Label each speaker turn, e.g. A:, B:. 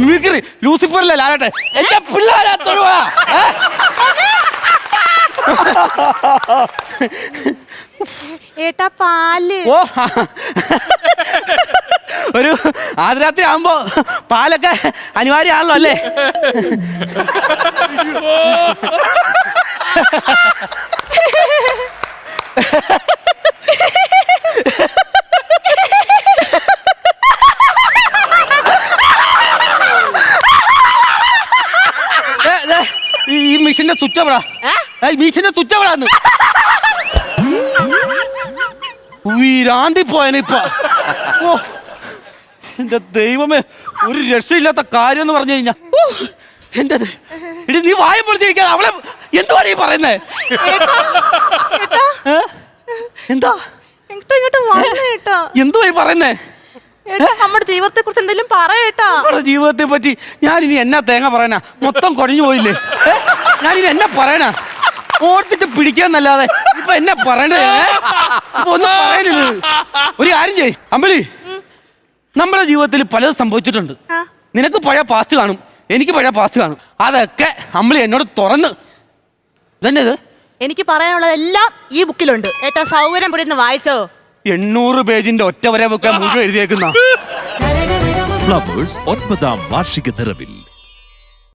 A: Mimicry ലൂസിഫറിലെ ലാലട്ടെ എന്റെ പിള്ളേരെ തൊഴുവാ?
B: ഏട്ടാ പാൽ.
A: ഓ ഒരു ആദ്യരാത്രി ആകുമ്പോ പാലൊക്കെ അനിവാര്യമാണല്ലോ അല്ലേ? ഈ- മിഷിന്റെ സ്വിച്ച് എവിടാ? ഏയ്, മിഷന്റെ സ്വിച്ച് എവിടാന്ന്? ഉയരാന്തി പോയനിപ്പ ഓ എന്റെ ദൈവമേ ഒരു രക്ഷയില്ലാത്ത കാര്യം എന്ന് പറഞ്ഞു കഴിഞ്ഞാ എന്റെ നീ വായം പൊളിച്ചിരിക്കാതെ അവളെ എന്തുവാണ് ഈ പറയുന്നേ? എന്താ? എന്തുവായി പറയുന്നേ?
B: നമ്മുടെ ജീവിതത്തെ കുറിച്ച് എന്തെങ്കിലും പറയട്ടാ
A: നമ്മുടെ ജീവിതത്തെ പറ്റി ഞാൻ ഇനി എന്നാ തേങ്ങ പറയാനാ? മൊത്തം കുഴഞ്ഞു പോയില്ലേ? ഞാൻ ഇനി എന്നാ പറയാനാ? ഓർത്തിട്ട് പിടിക്കാന്നല്ലാതെ ഇപ്പൊ എന്നാ പറയണ്ടേ ഒന്നും ഒരു കാര്യം ചെയ് അമ്പലി നമ്മുടെ ജീവിതത്തിൽ പലതും സംഭവിച്ചിട്ടുണ്ട്. നിനക്ക് പഴയ പാസ്റ്റ് കാണും. എനിക്ക് പഴയ പാസ്റ്റ് കാണും. അതൊക്കെ അമ്പലി എന്നോട് തുറന്ന്. ഇതന്നെ ഇത്?
B: എനിക്ക് പറയാനുള്ളതെല്ലാം ഈ ബുക്കിലുണ്ട് ഏറ്റവും സൗകര്യം പുരിന്ന് വായിച്ചോ?
A: എണ്ണൂറ് പേജിന്റെ ഒറ്റ വരെ വെക്കാൻ മുഴുവൻ എഴുതിയേക്കുന്ന.
C: ഫ്ലവേഴ്സ് ഒൻപതാം വാർഷിക നിറവിൽ.